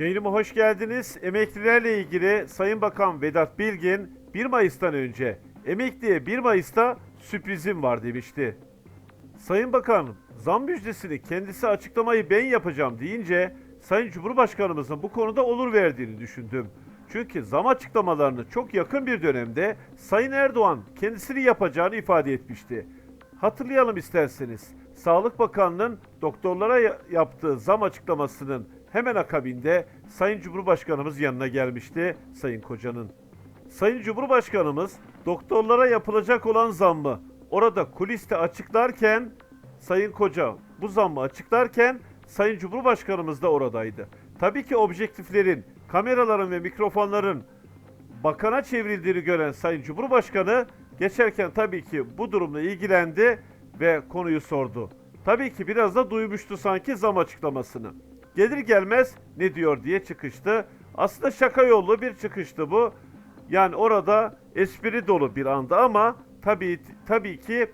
Yayınıma hoş geldiniz. Emeklilerle ilgili Sayın Bakan Vedat Bilgin 1 Mayıs'tan önce emekliye 1 Mayıs'ta sürprizim var demişti. Sayın Bakan zam müjdesini kendisi açıklamayı ben yapacağım deyince Sayın Cumhurbaşkanımızın bu konuda olur verdiğini düşündüm. Çünkü zam açıklamalarını çok yakın bir dönemde Sayın Erdoğan kendisini yapacağını ifade etmişti. Hatırlayalım isterseniz. Sağlık Bakanlığı'nın doktorlara ya- yaptığı zam açıklamasının hemen akabinde Sayın Cumhurbaşkanımız yanına gelmişti Sayın Koca'nın. Sayın Cumhurbaşkanımız doktorlara yapılacak olan zammı orada kuliste açıklarken Sayın Koca bu zammı açıklarken Sayın Cumhurbaşkanımız da oradaydı. Tabii ki objektiflerin, kameraların ve mikrofonların bakana çevrildiğini gören Sayın Cumhurbaşkanı geçerken tabii ki bu durumla ilgilendi ve konuyu sordu. Tabii ki biraz da duymuştu sanki zam açıklamasını. Gelir gelmez ne diyor diye çıkıştı. Aslında şaka yollu bir çıkıştı bu. Yani orada espri dolu bir anda ama tabii tabii ki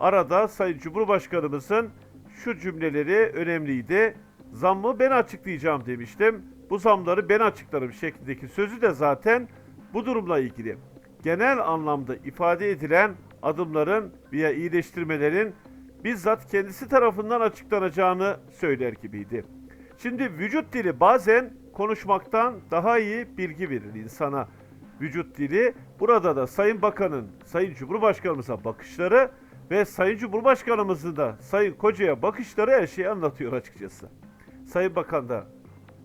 arada Sayın Cumhurbaşkanımızın şu cümleleri önemliydi. Zammı ben açıklayacağım demiştim. Bu zamları ben açıklarım şeklindeki sözü de zaten bu durumla ilgili. Genel anlamda ifade edilen adımların veya iyileştirmelerin bizzat kendisi tarafından açıklanacağını söyler gibiydi. Şimdi vücut dili bazen konuşmaktan daha iyi bilgi verir insana. Vücut dili burada da Sayın Bakan'ın, Sayın Cumhurbaşkanımıza bakışları ve Sayın Cumhurbaşkanımızın da Sayın Koca'ya bakışları her şeyi anlatıyor açıkçası. Sayın Bakan da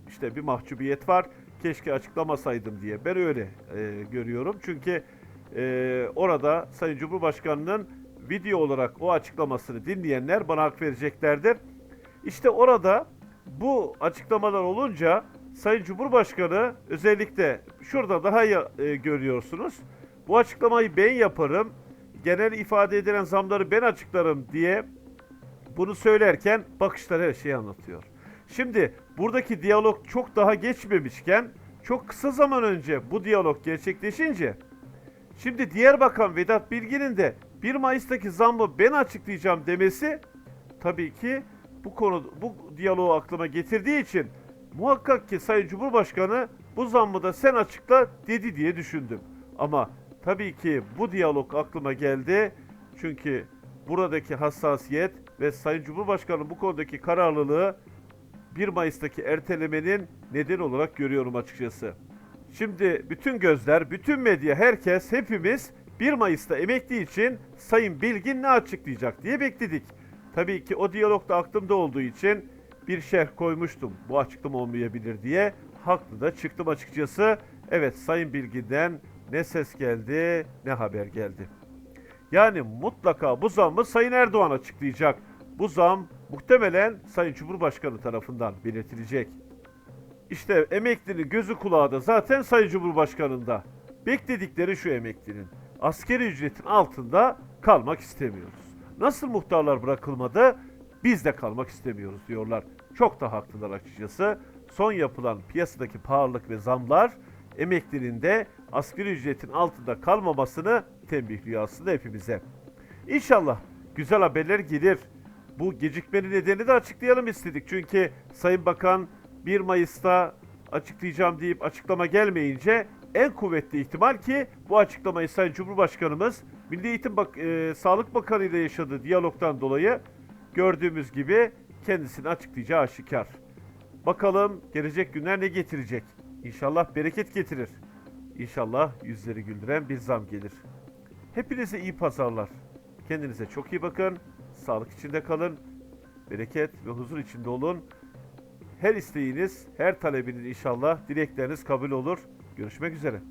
işte bir mahcubiyet var. Keşke açıklamasaydım diye. Ben öyle e, görüyorum. Çünkü e, orada Sayın Cumhurbaşkanı'nın video olarak o açıklamasını dinleyenler bana hak vereceklerdir. İşte orada bu açıklamalar olunca Sayın Cumhurbaşkanı özellikle şurada daha iyi e, görüyorsunuz. Bu açıklamayı ben yaparım. Genel ifade edilen zamları ben açıklarım diye bunu söylerken bakışları her şeyi anlatıyor. Şimdi buradaki diyalog çok daha geçmemişken çok kısa zaman önce bu diyalog gerçekleşince şimdi diğer bakan Vedat Bilgin'in de 1 Mayıs'taki zammı ben açıklayacağım demesi tabii ki bu konu bu diyaloğu aklıma getirdiği için muhakkak ki Sayın Cumhurbaşkanı bu zammı da sen açıkla dedi diye düşündüm. Ama tabii ki bu diyalog aklıma geldi. Çünkü buradaki hassasiyet ve Sayın Cumhurbaşkanı'nın bu konudaki kararlılığı 1 Mayıs'taki ertelemenin neden olarak görüyorum açıkçası. Şimdi bütün gözler, bütün medya, herkes, hepimiz 1 Mayıs'ta emekli için Sayın Bilgin ne açıklayacak diye bekledik. Tabii ki o diyalogda aklımda olduğu için bir şerh koymuştum. Bu açıklama olmayabilir diye. Haklı da çıktım açıkçası. Evet Sayın Bilgin'den ne ses geldi ne haber geldi. Yani mutlaka bu zammı Sayın Erdoğan açıklayacak. Bu zam muhtemelen Sayın Cumhurbaşkanı tarafından belirtilecek. İşte emeklinin gözü kulağı da zaten Sayın Cumhurbaşkanı'nda. Bekledikleri şu emeklinin. Askeri ücretin altında kalmak istemiyoruz. Nasıl muhtarlar bırakılmadı? Biz de kalmak istemiyoruz diyorlar. Çok da haklılar açıkçası. Son yapılan piyasadaki pahalılık ve zamlar emeklinin de asgari ücretin altında kalmamasını tembihliyor aslında hepimize. İnşallah güzel haberler gelir. Bu gecikmenin nedeni de açıklayalım istedik. Çünkü Sayın Bakan 1 Mayıs'ta açıklayacağım deyip açıklama gelmeyince en kuvvetli ihtimal ki bu açıklamayı Sayın Cumhurbaşkanımız Milli Eğitim Bak e, Sağlık Bakanı ile yaşadığı diyalogtan dolayı gördüğümüz gibi kendisini açıklayacağı aşikar. Bakalım gelecek günler ne getirecek? İnşallah bereket getirir. İnşallah yüzleri güldüren bir zam gelir. Hepinize iyi pazarlar. Kendinize çok iyi bakın. Sağlık içinde kalın. Bereket ve huzur içinde olun. Her isteğiniz, her talebiniz inşallah dilekleriniz kabul olur. Görüşmek üzere.